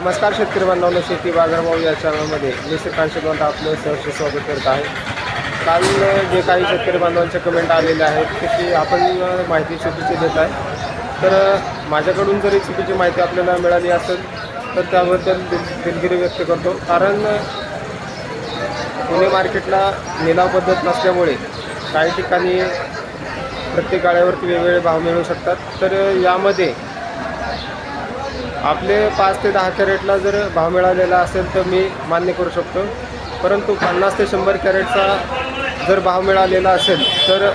नमस्कार शेतकरी बांधवांना शेती बाजारभाव या चॅनलमध्ये मी श्रीकांत शिकवंत आपलं सहर्ष स्वागत करत आहे. काल जे काही शेतकरी बांधवांचे कमेंट आलेले आहेत त्याची आपण माहिती चुकीची देत आहे. तर माझ्याकडून जरी चुकीची माहिती आपल्याला मिळाली असेल तर त्याबद्दल दिलगिरी व्यक्त करतो. कारण पुणे मार्केटला निलाव पद्धत नसल्यामुळे काही ठिकाणी प्रत्येक गाड्यावरती वेगवेगळे भाव मिळू शकतात. तर यामध्ये आपले पाच ते दहा कॅरेटला जर भाव मिळालेला असेल तर मी मान्य करू शकतो. परंतु पन्नास ते शंभर कॅरेटचा जर भाव मिळालेला असेल तर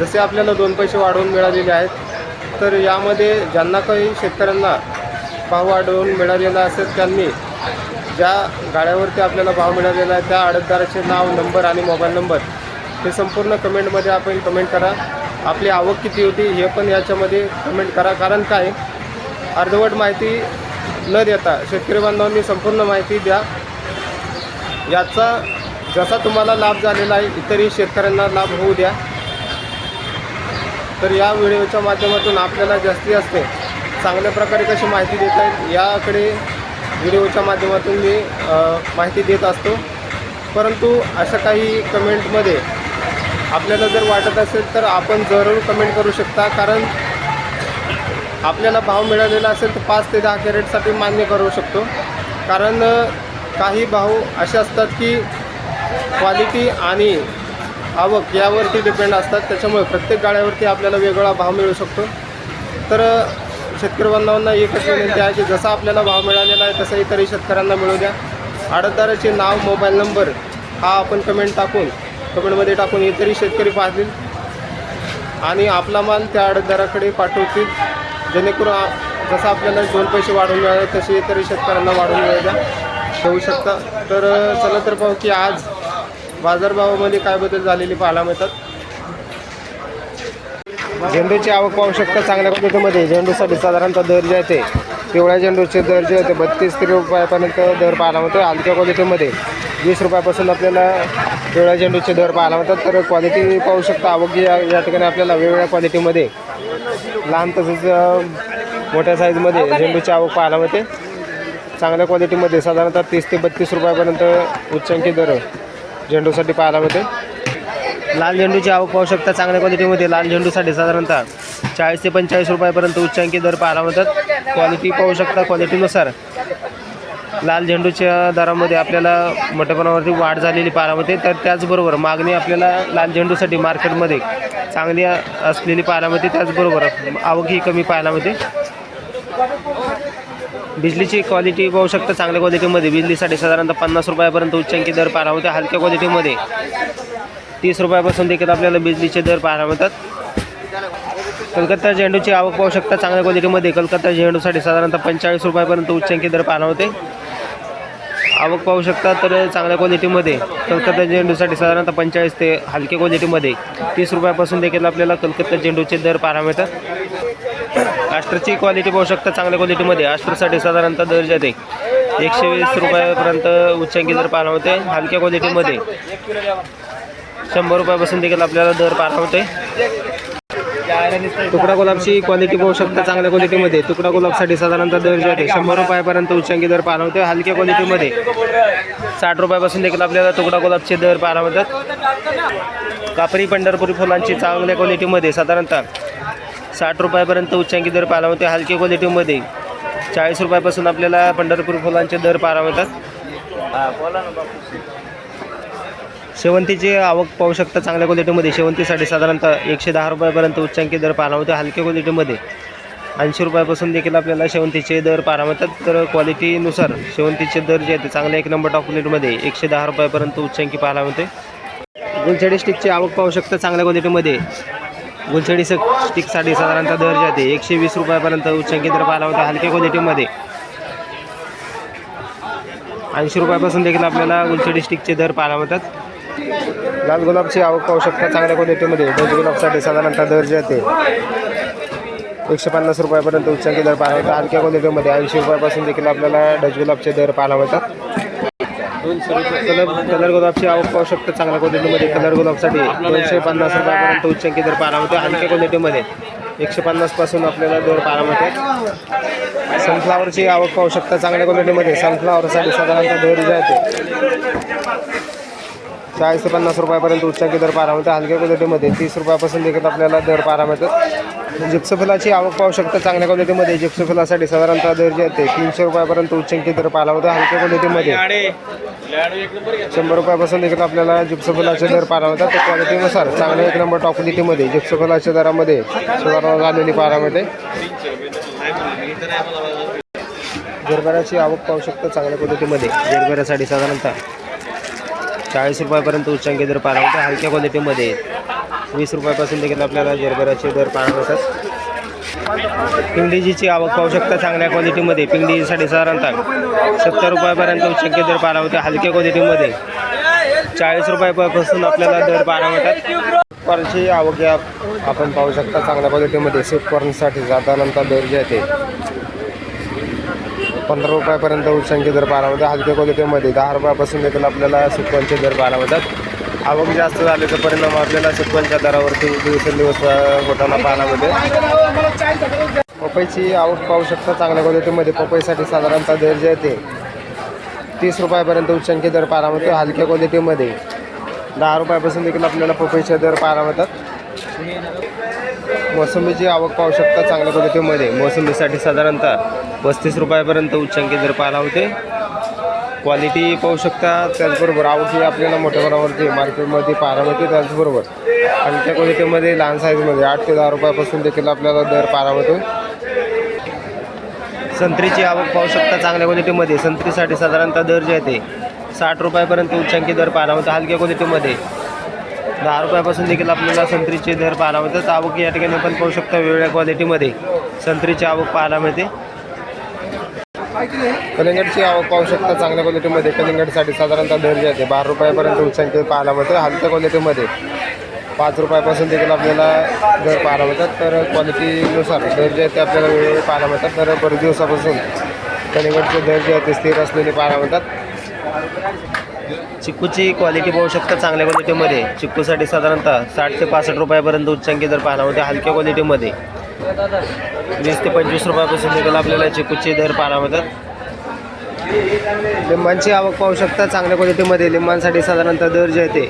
जसे आपल्याला दोन पैसे वाढवून मिळालेले आहेत तर यामध्ये ज्यांना काही शेतकऱ्यांना भाव वाढवून मिळालेला असेल त्यांनी ज्या गाड्यावरती आपल्याला भाव मिळालेला आहे त्या आडतदाराचे नाव नंबर आणि मोबाईल नंबर हे संपूर्ण कमेंटमध्ये आपण कमेंट करा. आपली आवक किती होती हे पण याच्यामध्ये कमेंट करा. कारण काय? अर्धवट माहिती न देता शेतकरी बांधवांनी संपूर्ण माहिती द्या. याचा जसा तुम्हाला लाभ झालेला आहे इतरही शेतकऱ्यांना लाभ होऊ द्या. तर या व्हिडिओच्या माध्यमातून आपल्याला जास्तीत जास्त चांगल्या प्रकारे कशी माहिती देता येईल याकडे व्हिडिओच्या माध्यमातून मी माहिती देत असतो. परंतु अशा काही कमेंटमध्ये आपल्याला जर वाटत असेल तर आपण जरूर कमेंट करू शकता. कारण आपल्याला भाव मिळालेला असेल तर पाच ते दहा कॅरेटसाठी मान्य करू शकतो. कारण काही भाव असे असतात की क्वालिटी आणि आवक यावरती डिपेंड असतात. त्याच्यामुळे प्रत्येक गाड्यावरती आपल्याला वेगळा भाव मिळू शकतो. तर शेतकरी बांधवांना एकच विनंती आहे की जसा आपल्याला भाव मिळालेला आहे तसं इतरही शेतकऱ्यांना मिळू द्या. आडतदाराचे नाव मोबाईल नंबर हा आपण कमेंट टाकून कमेंटमध्ये टाकून इतरही शेतकरी पाहतील. आणि आपला माल त्या आडतदाराकडे पाठवतील. जेणेकरून जसं आपल्याला दोन पैसे वाढून मिळाले तसे इतरही शेतकऱ्यांना वाढून मिळाल्या होऊ शकता. तर चला तर पाहू की आज बाजारभावामध्ये काय बदल झालेले पाहायला मिळतात. झेंडूची आवक पाहू शकता चांगल्या पद्धतीमध्ये. झेंडूसाठी साधारणतः दर जे आहे ते पिवळ्या झेंडूचे दर जे होते बत्तीस रुपयापर्यंत दर पाहायला मिळतो हलक्या क्वालिटीमध्ये वीस रुपयापासून आपल्याला पिवळ्या झेंडूचे दर पाहायला मिळतात. तर क्वालिटी पाहू शकता आवक या या ठिकाणी आपल्याला वेगवेगळ्या क्वालिटीमध्ये लहान तसेच मोठ्या साईजमध्ये झेंडूची आवक पाहायला मिळते. चांगल्या क्वालिटीमध्ये साधारणतः तीस ते बत्तीस रुपयापर्यंत उच्चांकी दर झेंडूसाठी पाहायला मिळते. लाल झेंडूची आवक पाहू शकता. चांगल्या क्वालिटीमध्ये लाल झेंडूसाठी साधारणतः चाळीस ते पंचेचाळीस रुपयापर्यंत उच्चांकी दर पाहायला मिळतात. क्वालिटी पाहू शकता क्वालिटीनुसार लाल झेंडूच्या दरामध्ये आपल्याला मोठ्यापणावरती वाढ झालेली पाहायला मिळते. तर त्याचबरोबर मागणी आपल्याला लाल झेंडूसाठी मार्केटमध्ये चांगली असलेली पाहायला मिळते. त्याचबरोबर आवक ही कमी पाहायला मिळते. बिजलीची क्वालिटी पाहू शकता. चांगल्या क्वालिटीमध्ये बिजलीसाठी साधारणतः पन्नास रुपयापर्यंत उच्चांकी दर पाहायला मिळते. हलक्या क्वालिटीमध्ये तीस रुपयापासून देखील आपल्याला बिजलीचे दर पाहायला मिळतात. कलकत्ता झेंडूची आवक पाहू शकता चांगल्या क्वालिटीमध्ये कलकत्ता झेंडूसाठी साधारणतः पंचेचाळीस रुपयापर्यंत उच्चांकी दर पाहायला होते आवक पाहू शकता तर चांगल्या क्वालिटीमध्ये कलकत्ता झेंडूसाठी साधारणतः पंचेचाळीस ते हलक्या क्वालिटीमध्ये तीस रुपयापासून देखील आपल्याला कलकत्ता झेंडूचे दर पाहायला मिळतात. आस्टरची क्वालिटी पाहू शकता चांगल्या क्वालिटीमध्ये आस्टरसाठी साधारणतः दर जे आहे एकशे वीस रुपयापर्यंत उच्चांकी दर पाहायला होते हलक्या क्वालिटीमध्ये. शंभर रुपयापासून देखील आपल्याला दर पार होते तुकडा गुलाबची क्वालिटी पाहू शकता चांगल्या क्वालिटीमध्ये तुकडा गुलाबसाठी साधारणतः दर जे आहे शंभर रुपयापर्यंत उच्चांकी दर पाहायला मिळते हलक्या क्वालिटीमध्ये साठ रुपयापासून देखील आपल्याला तुकडा गुलाबचे दर पाहायला कापरी पंढरपुरी फुलांची चांगल्या क्वालिटीमध्ये साधारणतः साठ रुपयापर्यंत उच्चांकी दर पाहायला मिळते हलक्या क्वालिटीमध्ये चाळीस रुपयापासून आपल्याला पंढरपूर फुलांचे दर पाहायला शेवंतीची आवक पाहू शकता चांगल्या क्वालिटीमध्ये शेवंतीसाठी साधारणतः एकशे दहा रुपयापर्यंत उच्चांकी दर पाहायला होते हलक्या क्वालिटीमध्ये ऐंशी रुपयापासून देखील आपल्याला शेवंतीचे दर पाहायला मिळतात. तर क्वालिटीनुसार शेवंतीचे दर जे आहेत ते चांगल्या एक नंबर टॉकलेटमध्ये एकशे दहा रुपयापर्यंत उच्चांकी पाहायला मिळते. गुलछडी स्टिकची आवक पाहू शकता चांगल्या क्वालिटीमध्ये गुलछडी स- स्टिकसाठी साधारणतः दर जे आहे एकशे वीस रुपयापर्यंत उच्चांकी दर पाहायला होता हलक्या क्वालिटीमध्ये ऐंशी रुपयापासून देखील आपल्याला गुलछडी स्टिकचे दर पाहायला मिळतात. लाल गुलाबची आवक पाहू शकता चांगल्या क्वालिटीमध्ये. डच गुलाबसाठी साधारणतः दर जे आहे एकशे पन्नास रुपयापर्यंत उच्चांकी दर पाहायला होता हलक्या क्वालिटीमध्ये ऐंशी रुपयापासून देखील आपल्याला डच गुलाबचे दर पाहायला होतात कलर कलर गुलाबची आवक पाहू शकता चांगल्या क्वालिटीमध्ये. कलर गुलाबसाठी दोनशे पन्नास रुपयापर्यंत उच्चांकी दर पाहायला होते हलक्या क्वालिटीमध्ये एकशे पन्नासपासून आपल्याला दर पाहायला मिळते. सनफ्लावरची आवक पाहू शकता चांगल्या क्वालिटीमध्ये. सनफ्लावरसाठी साधारणतः दर जे आहे चाळीस ते पन्नास रुपयापर्यंत उच्चांकी दर पारा मिळते. हलक्या क्वालिटीमध्ये तीस रुपयापासून देखील आपल्याला दर पाहायला मिळतात जिप्सफुलाची आवक पाहू शकता चांगल्या क्वालिटीमध्ये जिप्सफुलासाठी साधारणतः दर जे आहे तीनशे रुपयापर्यंत उच्चांकी दर पाहायला होतो. हलक्या क्वालिटीमध्ये शंभर रुपयापासून देखील आपल्याला जिप्सफुलाचे दर पारा मिळतात. त्या क्वालिटीनुसार चांगल्या एक नंबर टॉप क्वालिटीमध्ये जिप्सफुलाच्या दरामध्ये सुधारणा झालेली पारा मिळते. जरबऱ्याची आवक पाहू शकता चांगल्या क्वालिटीमध्ये. जरबऱ्यासाठी साधारणतः चाळीस रुपयापर्यंत उच्चांकी दर पाहायला मिळतात हलक्या क्वालिटीमध्ये. वीस रुपयापासून देखील आपल्याला जरबराचे दर पाहायला मिळतात. पिंगडीजीची आवक पाहू शकता चांगल्या क्वालिटीमध्ये. पिंगडी साधारणतः सत्तर रुपयापर्यंत उच्चांकी दर पाहायला मिळते. हलक्या क्वालिटीमध्ये. चाळीस रुपयापासून आपल्याला दर पाहायला मिळतात. कॉर्नची आवक या आपण पाहू शकता चांगल्या क्वालिटीमध्ये. स्वीट कॉर्नसाठी साधारणतः दर जे आहे ते पंधरा रुपयापर्यंत उच्चांकी दर पाहायला मिळतात. हलक्या क्वालिटीमध्ये दहा रुपयापासून देखील आपल्याला सिक्वनचे दर पाहायला मिळतात. आवक जास्त झाल्याचा परिणाम आपल्याला सिक्वनच्या दरावरती दिवसेंदिवस होताना पाहायला मिळते. पपईची आवक पाहू शकता चांगल्या क्वालिटीमध्ये. पपईसाठी साधारणतः दर जे आहे ते तीस रुपयापर्यंत उच्चांकी दर पाहायला मिळतो हलक्या क्वालिटीमध्ये. दहा रुपयापासून देखील आपल्याला पपईचे दर पाहायला मिळतात. मोसंबीची आवक पाहू शकता चांगल्या क्वालिटीमध्ये मोसंबीसाठी साधारणतः पस्तीस रुपयापर्यंत उच्चांकी दर पाहायला होते. क्वालिटी पाहू शकता त्याचबरोबर आवक आपल्याला मोठ्या प्रमाणावरती मार्केटमध्ये पाहायला मिळते त्याचबरोबर. त्या क्वालिटीमध्ये लहान साईजमध्ये आठ ते दहा रुपयापासून देखील आपल्याला दर पाहायला मिळतो. संत्रीची आवक पाहू शकता चांगल्या क्वालिटीमध्ये. संत्रीसाठी साधारणतः दर जे आहे ते साठ रुपयापर्यंत उच्चांकी दर पाहायला मिळतो. हलक्या क्वालिटीमध्ये. दहा रुपयापासून देखील आपल्याला संत्रीचे दर पाहायला मिळतात आवक या ठिकाणी आपण पाहू शकता वेगवेगळ्या क्वालिटीमध्ये संत्रीची आवक पाहायला मिळते. कलिंगडची आवक पाहू शकता चांगल्या क्वालिटीमध्ये कलिंगडसाठी साधारणतः दर जे आहे बारा रुपयापर्यंत उच्चांकी पाहायला मिळते. हलक्या क्वालिटीमध्ये पाच रुपयापासून देखील आपल्याला दर पाहायला मिळतात. तर क्वालिटीनुसार दर जे आहे ते आपल्याला वेगवेगळे पाहायला मिळतात. तर बरेच दिवसापासून कलिंगडचे दर जे आहे ते स्थिर असलेले पाहायला मिळतात. चिक्कूची क्वालिटी पाहू शकता चांगल्या क्वालिटीमध्ये चिक्कूसाठी साधारणतः साठ ते पासष्ट रुपयापर्यंत उच्चांकी दर पाहायला होते हलक्या क्वालिटीमध्ये वीस ते पंचवीस रुपयापासून देखील आपल्याला चिकूचे दर पाहायला मिळतात. लिंबांची आवक पाहू शकता चांगल्या क्वालिटीमध्ये लिंबांसाठी साधारणतः दर जे आहे ते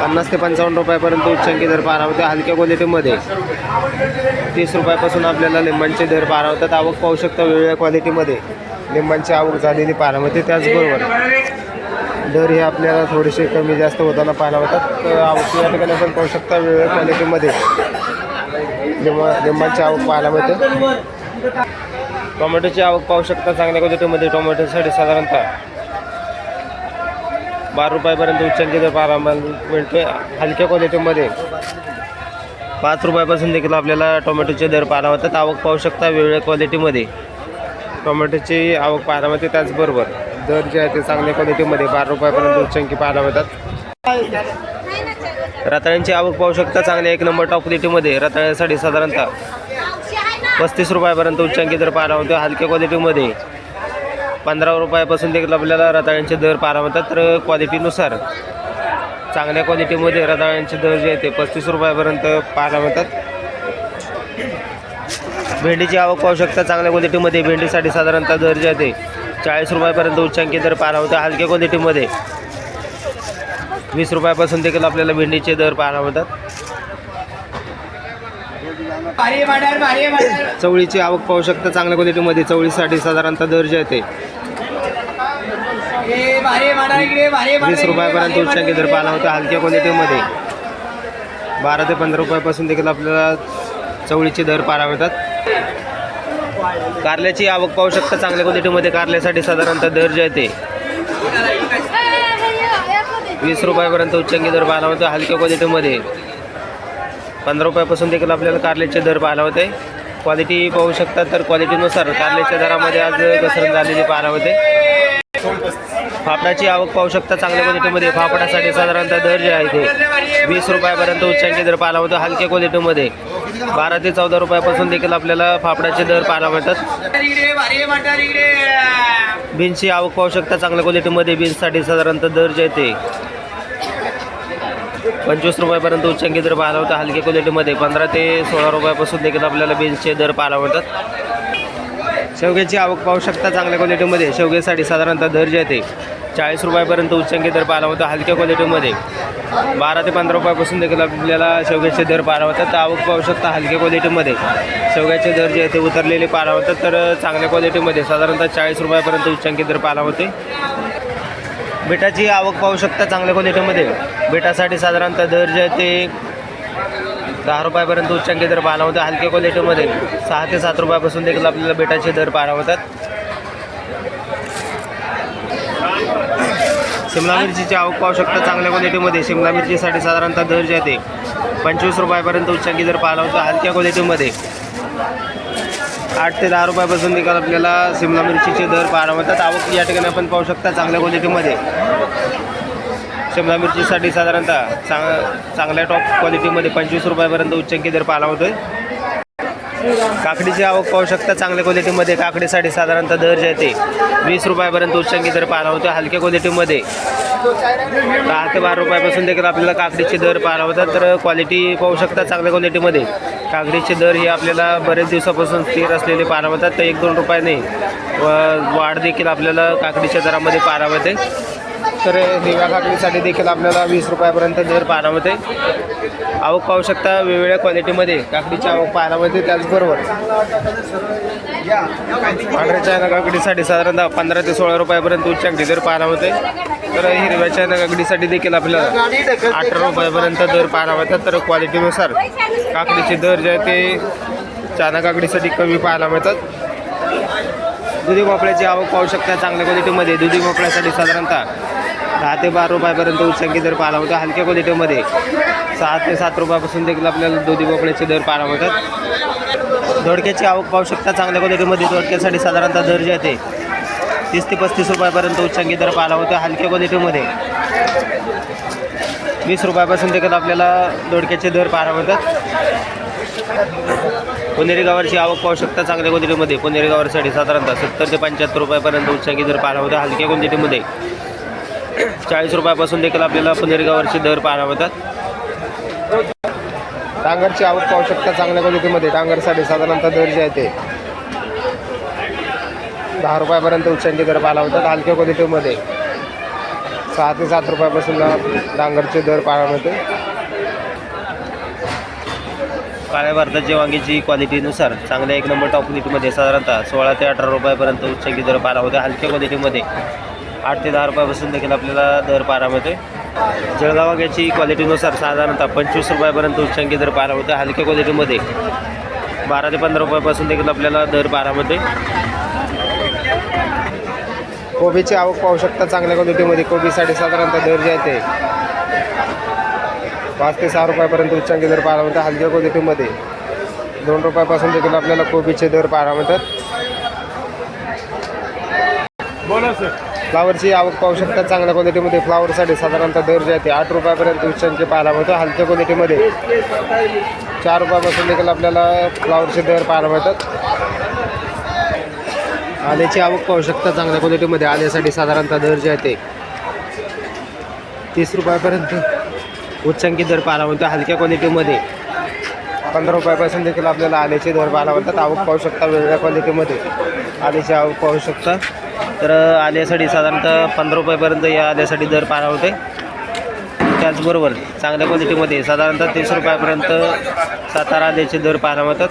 पन्नास ते पंचावन्न रुपयापर्यंत उच्चांकी दर पाहायला होते हलक्या क्वालिटीमध्ये तीस रुपयापासून आपल्याला लिंबांचे दर पाहायला होतात आवक पाहू शकता वेगवेगळ्या क्वालिटीमध्ये लिंबांची आवक झालेली पाहायला मिळते त्याचबरोबर. दर हे आपल्याला थोडेसे कमी जास्त होताना पाहायला मिळतात. तर आवक या ठिकाणी आपण पाहू शकता वेगवेगळ्या क्वालिटीमध्ये लिंबा लिंबाची आवक पाहायला मिळते. टोमॅटोची आवक पाहू शकता चांगल्या क्वालिटीमध्ये. टोमॅटोसाठी साधारणतः बारा रुपयापर्यंत उच्चांची दर पाहायला मिळतोय. हलक्या क्वालिटीमध्ये पाच रुपयापासून देखील आपल्याला टोमॅटोचे दर पाहायला मिळतात. आवक पाहू शकता वेगवेगळ्या क्वालिटीमध्ये टोमॅटोची आवक पाहायला मिळते त्याचबरोबर दर जे आहे ते चांगल्या क्वालिटीमध्ये बारा रुपयापर्यंत उच्चांकी पाहायला मिळतात. रताळ्यांची आवक पाहू शकता चांगल्या एक नंबर टॉप क्वालिटीमध्ये रताळ्यासाठी साधारणतः पस्तीस रुपयापर्यंत उच्चांकी दर पाहायला मिळतो. हलक्या क्वालिटीमध्ये पंधरा रुपयापासून देखील आपल्याला रताळ्यांचे दर पाहायला मिळतात. तर क्वालिटीनुसार चांगल्या क्वालिटीमध्ये रताळ्यांचे दर जे आहे ते पस्तीस रुपयापर्यंत पाहायला मिळतात. भेंडीची आवक पाहू शकता चांगल्या क्वालिटीमध्ये भेंडीसाठी साधारणतः दर जे आहे ते चाळीस रुपयापर्यंत उच्चांकी दर पाहायला मिळतो हलक्या क्वालिटीमध्ये वीस रुपयापासून देखील आपल्याला भेंडीचे दर पाहायला मिळतात. चवळीची आवक पाहू शकता. चांगल्या क्वालिटीमध्ये चवळीसाठी साधारणतः दर जे आहे वीस रुपयापर्यंत उच्चांकी दर पाहायला होता हलक्या क्वालिटीमध्ये बारा ते पंधरा रुपयापासून देखील आपल्याला चवळीचे दर पाहायला मिळतात. कारल्याची आवक पाहू शकता. चांगल्या क्वालिटीमध्ये कारल्यासाठी साधारणतः दर जे आहे ते वीस रुपयापर्यंत उच्चांकी दर पाहायला होतो हलक्या क्वालिटीमध्ये पंधरा रुपयापासून देखील आपल्याला कारल्याचे दर पाहायला होते क्वालिटी पाहू शकता तर क्वालिटीनुसार कारल्याच्या दरामध्ये आज घसरण झालेली पाहायला होते फाफडाची आवक पाहू शकता. चांगल्या क्वालिटीमध्ये फाफडासाठी साधारणतः दर जे आहे ते वीस रुपयापर्यंत उच्चांकी दर पाहायला होतं हलक्या क्वालिटीमध्ये बारा ते चौदा रुपयापासून देखील आपल्याला फाफडाचे दर पाहायला मिळतात बीन्सची आवक पाहू शकता चांगल्या क्वालिटीमध्ये बीन्ससाठी साधारणतः दर जे ते पंचवीस रुपयापर्यंत उच्चांकी दर पाहायला होता. हलक्या क्वालिटीमध्ये पंधरा ते सोळा रुपयापासून देखील आपल्याला बीन्सचे दर पाहायला मिळतात शेवग्याची आवक पाहू शकता चांगल्या क्वालिटीमध्ये शेवग्यासाठी साधारणतः दर जे आहे चाळीस रुपयापर्यंत उच्चांकी दर पाहायला होता हलक्या क्वालिटीमध्ये बारा ते पंधरा रुपयापासून देखील आपल्याला शेवग्याचे दर पाहायला होतात तर आवक पाहू शकता हलक्या क्वालिटीमध्ये शेवग्याचे दर जे आहे ते उतरलेले पाहायला होतात तर चांगल्या क्वालिटीमध्ये साधारणतः चाळीस रुपयापर्यंत उच्चांकी दर पाहायला होते बेटाची आवक पाहू शकता चांगल्या क्वालिटीमध्ये बेटासाठी साधारणतः दर जे आहे ते दहा रुपयापर्यंत उच्चांकी दर पाहायला होते हलक्या क्वालिटीमध्ये सहा ते सात रुपयापासून देखील आपल्याला बेटाचे दर पाहायला होतात शिमला मिरचीची आवक पाहू शकता. चांगल्या क्वालिटीमध्ये शिमला मिरचीसाठी साधारणतः दर जे आहे ते पंचवीस रुपयापर्यंत उच्चांकी दर पाहायला होता हलक्या क्वालिटीमध्ये आठ ते दहा रुपयापासून देखील आपल्याला शिमला मिरचीचे दर पाहायला होतात आवक या ठिकाणी आपण पाहू शकता. चांगल्या क्वालिटीमध्ये शिमला मिरचीसाठी साधारणतः चांग चांगल्या टॉप क्वालिटीमध्ये पंचवीस रुपयापर्यंत उच्चंकी दर पाहायला होतोय. काकडीची आवक पाहू शकता चांगल्या क्वालिटीमध्ये काकडीसाठी साधारणतः दर जे आहे ते वीस रुपयापर्यंत उच्चंकी दर पाहायला होतो हलक्या क्वालिटीमध्ये दहा ते बारा रुपयापासून देखील आपल्याला काकडीचे दर पाहायला होतात तर क्वालिटी पाहू शकता चांगल्या क्वालिटीमध्ये काकडीचे दर हे आपल्याला बरेच दिवसापासून स्थिर असलेले पाहायला होतात तर एक दोन रुपयाने व वाढ देखील आपल्याला काकडीच्या दरामध्ये पाहायला होते तर हिरव्या काकडीसाठी देखील आपल्याला वीस रुपयापर्यंत दर पाहायला होते आवक पाहू शकता वेगवेगळ्या क्वालिटीमध्ये काकडीची आवक पाहायला मिळते त्याचबरोबर. पांढऱ्या चायना काकडीसाठी साधारणतः पंधरा ते सोळा रुपयापर्यंत उच्चांकी दर पाहायला होते तर हिरव्या चायना काकडीसाठी देखील आपल्याला अठरा रुपयापर्यंत दर पाहायला मिळतात. तर क्वालिटीनुसार काकडीचे दर जे आहे ते चायना काकडीसाठी कमी पाहायला मिळतात. दुधी भोपळ्याची आवक पाहू शकता चांगल्या क्वालिटीमध्ये. दुधी भोपळ्यासाठी साधारणतः दहा ते बारा रुपयापर्यंत उच्चांकी दर पाहायला होता हलक्या क्वालिटीमध्ये सहा ते सात रुपयापासून देखील आपल्याला दुधी बोकड्याचे दर पाहायला मिळतात. दोडक्याची आवक पाहू शकता चांगल्या क्वालिटीमध्ये दोडक्यासाठी साधारणतः दर जे आहे तीस ते पस्तीस रुपयापर्यंत उच्चांकी दर पाहायला होता हलक्या क्वालिटीमध्ये वीस रुपयापासून देखील आपल्याला दोडक्याचे दर पाहायला होतात पुणेरी गावाची आवक पाहू शकता चांगल्या क्वालिटीमध्ये पुणेरी गावासाठी साधारणतः सत्तर ते पंच्याहत्तर रुपयापर्यंत उच्चांकी दर पाहायला होतं हलक्या क्वांटिटीमध्ये चाळीस रुपयापासून देखील आपल्याला पुणेरी गावाचे दर पाहायला होतात डांगरची आवक पाहू शकता चांगल्या क्वालिटीमध्ये. डांगरसाठी साधारणतः दर जे आहे ते दहा रुपयापर्यंत उच्चांकी दर पाहायला होतात हलक्या क्वालिटीमध्ये सहा ते सात रुपयापासून डांगरचे दर पाहायला मिळते. काळ्या भारताच्या वांगीची क्वालिटीनुसार चांगल्या एक नंबर टॉप क्वालिटीमध्ये साधारणतः सोळा ते अठरा रुपयापर्यंत उच्चांकी दर पाहायला होते. हलक्या क्वालिटीमध्ये आठ ते दहा रुपयापासून देखील आपल्याला दर पाहायला मिळते जळगाव वांग्याची क्वालिटीनुसार साधारणतः पंचवीस रुपयापर्यंत उच्चांकी दर पाहायला होते हलक्या क्वालिटीमध्ये बारा ते पंधरा रुपयापासून देखील आपल्याला दर पाहायला मिळते कोबीची आवक पाहू शकता चांगल्या क्वालिटीमध्ये कोबीसाठी साधारणतः दर जे आहे ते पाच ते सहा रुपयापर्यंत उच्चांकी दर पाहायला मिळतात हलक्या क्वालिटीमध्ये दोन रुपयापासून देखील आपल्याला कोबीचे दर पाहायला मिळतात. बोला सर फ्लावरची आवक पाहू शकता. चांगल्या क्वालिटीमध्ये फ्लावरसाठी साधारणतः दर जे आहे ते आठ रुपयापर्यंत उच्चांकी पाहायला मिळतो. हलक्या क्वालिटीमध्ये चार रुपयापासून देखील आपल्याला फ्लावरचे दर पाहायला मिळतात. आल्याची आवक पाहू शकता. चांगल्या क्वालिटीमध्ये आल्यासाठी साधारणतः दर जे आहे ते तीस रुपयापर्यंत उच्चांकी दर पाहायला मिळतो. हलक्या क्वालिटीमध्ये पंधरा रुपयापासून देखील आपल्याला आल्याचे दर पाहायला मिळतात. आवक पाहू शकता वेगळ्या क्वालिटीमध्ये. आल्याची आवक पाहू शकता. तर आल्यासाठी साधारणतः पंधरा रुपयापर्यंत या आल्यासाठी दर पाहायला होते त्याचबरोबर चांगल्या क्वालिटीमध्ये साधारणतः तीस रुपयापर्यंत सातारा आल्याचे दर पाहायला मिळतात.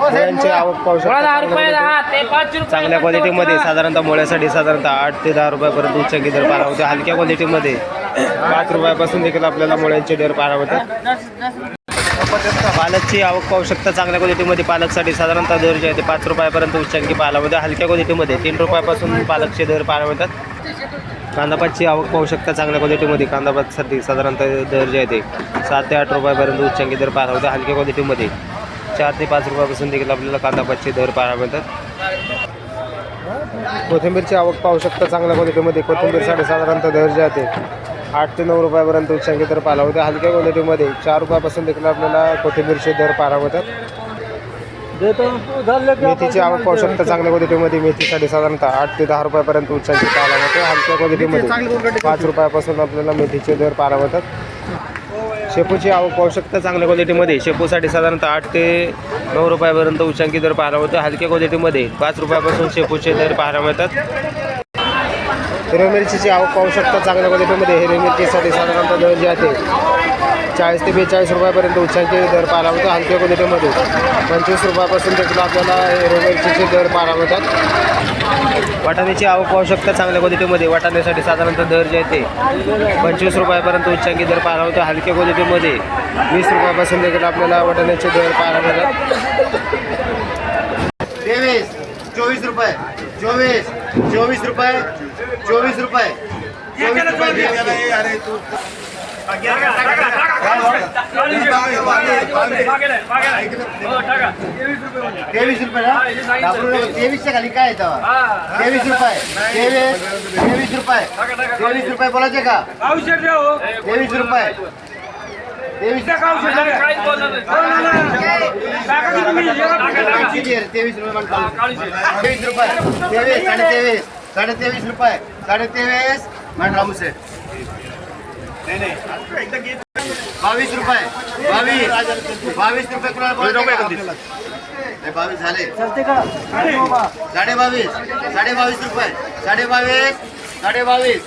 मुळ्यांची आवक पाहू शकता चांगल्या क्वालिटीमध्ये साधारणतः मोळ्यासाठी साधारणतः आठ ते दहा रुपयापर्यंत उच्चांकी दर पाहायला होते हलक्या क्वालिटीमध्ये पाच रुपयापासून देखील आपल्याला मुळ्यांचे दर पाहायला होते पालकची आवक पाहू शकता. चांगल्या क्वालिटीमध्ये पालकसाठी साधारणतः दर जे आहे ते पाच रुपयापर्यंत उच्चांकी पाहायला होते हलक्या क्वालिटीमध्ये तीन रुपयापासून पालकचे दर पाहायला मिळतात. कांदापातची आवक पाहू शकता. चांगल्या क्वालिटीमध्ये कांदापातसाठी साधारणतः दर जे आहे ते सात ते आठ रुपयापर्यंत उच्चांकी दर पाहायला मिळतात. हलक्या क्वालिटीमध्ये चार ते पाच रुपयापासून देखील आपल्याला कांदापातचे दर पाहायला मिळतात. कोथिंबीरची आवक पाहू शकता. चांगल्या क्वालिटीमध्ये कोथिंबीरसाठी साधारणतः दर जे आहे ते आठ ते नऊ रुपयापर्यंत उच्चांकी दर पाहायला होते हलक्या क्वालिटीमध्ये चार रुपयापासून देखील आपल्याला कोथिंबीरचे दर पाहायला होतात मेथीची आवक पाहू शकता चांगल्या क्वालिटीमध्ये मेथीसाठी साधारणतः आठ ते दहा रुपयापर्यंत उच्चांकी पाहायला मिळते हलक्या क्वालिटीमध्ये पाच रुपयापासून आपल्याला मेथीचे दर पाहायला मिळतात शेपूची आवक पाहू शकता चांगल्या क्वालिटीमध्ये शेपूसाठी साधारणतः आठ ते नऊ रुपयापर्यंत उच्चांकी दर पाहायला मिळतो हलक्या क्वालिटीमध्ये पाच रुपयापासून शेपूचे दर पाहायला मिळतात हिरवी मिरचीची आवक पाहू शकता चांगल्या क्वालिटीमध्ये. हिरवी मिरचीसाठी साधारणतः दर जे आहे ते चाळीस ते बेचाळीस रुपयापर्यंत उच्चांकी दर पाहायला होतो हलक्या क्वालिटीमध्ये. पंचवीस रुपयापासून देखील आपल्याला हिरवी मिरचीचे दर पाहायला होतात वाटाण्याची आवक पाहू शकता चांगल्या क्वालिटीमध्ये. वाटाण्यासाठी साधारणतः दर जे आहे ते पंचवीस रुपयापर्यंत उच्चांकी दर पाहायला होतो हलक्या क्वालिटीमध्ये. वीस रुपयापासून देखील आपल्याला वाटाण्याचे दर पाहायला मिळतात. तेवीस चोवीस रुपये चोवीस चोवीस रुपये चोवीस रुपये चोवीस रुपये तेवीस रुपये ना. तेवीसच्या खाली काय येतं तेवीस रुपये तेवीस तेवीस रुपये तेवीस रुपये बोलायचे का? तेवीस रुपये तेवीस आहे? तेवीस रुपये तेवीस तेवीस साडे तेवीस. साडे तेवीस रुपये साडे तेवीस रामू सेठ बावीस रुपये. बावीस. बावीस रुपये कुणाला? नाही, बावीस झाले. साडे बावीस. साडे बावीस रुपये. साडे बावीस साडे बावीस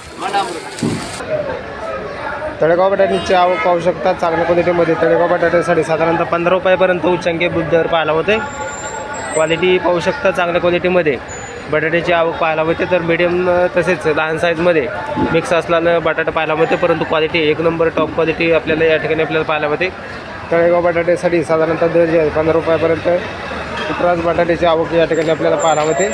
तळेगाव बटाट्याची आवक पाहू शकता. चांगल्या क्वालिटीमध्ये तळेगाव बटाट्यासाठी साधारणतः पंधरा रुपयापर्यंत उच्चांकी दर पाहायला होते. क्वालिटी पाहू शकता चांगल्या क्वालिटीमध्ये. बटाट्याची आवक पाहायला मिळते. तर मिडियम तसेच लहान साईजमध्ये मिक्स असल्यानं बटाटा पाहायला मिळते. परंतु क्वालिटी एक नंबर टॉप क्वालिटी आपल्याला या ठिकाणी आपल्याला पाहायला मिळते. तळेगाव बटाट्यासाठी साधारणतः दर जे आहे. पंधरा रुपयापर्यंत उपरास बटाट्याची आवक या ठिकाणी आपल्याला पाहायला मिळते.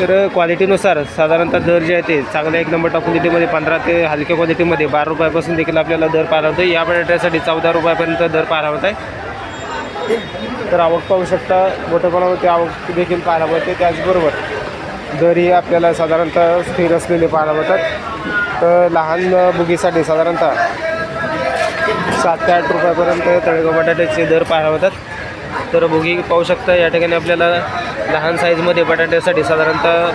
तर क्वालिटीनुसार साधारणतः दर जे आहे ते. चांगल्या एक नंबर टॉप क्वालिटीमध्ये पंधरा ते हलक्या क्वालिटीमध्ये बारा रुपयापासून देखील आपल्याला दर पाहायला होतो या बटाट्यासाठी चौदा रुपयापर्यंत दर पाहायला होत आहे तर आवक पाहू शकता मोठेपणावरती आवक देखील पाहायला मिळते. त्याचबरोबर दरही आपल्याला साधारणतः स्थिर असलेले पाहायला मिळतात. तर लहान बुगीसाठी साधारणतः सात ते आठ रुपयापर्यंत तळेगाव बटाट्याचे दर पाहायला मिळतात. तर बुगी पाहू शकता या ठिकाणी आपल्याला लहान साईजमध्ये बटाट्यासाठी साधारणतः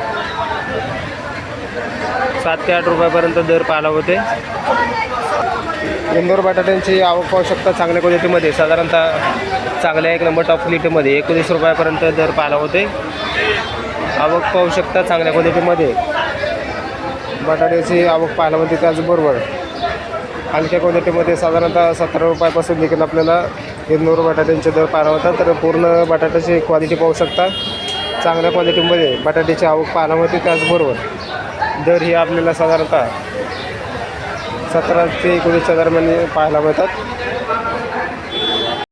सात ते आठ रुपयापर्यंत दर पाहायला होते इंदोर बटाट्यांची आवक पाहू शकता चांगल्या क्वालिटीमध्ये साधारणतः चांगल्या एक नंबर टॉप क्वालिटीमध्ये एकोणीस रुपयापर्यंत दर पाहायला होते आवक पाहू शकता चांगल्या क्वालिटीमध्ये बटाट्याची आवक पाहायला मिळते त्याचबरोबर हलक्या क्वालिटीमध्ये साधारणतः सतरा रुपयापासून देखील आपल्याला इंदोर बटाट्यांचे दर पाहायला होतात. तर पूर्ण बटाट्याची क्वालिटी पाहू शकता. चांगल्या क्वालिटीमध्ये बटाट्याची आवक पाहायला मिळते त्याचबरोबर दर ही आपल्याला साधारणतः सतरा ते एकोणीसच्या दरम्यान पाहायला मिळतात.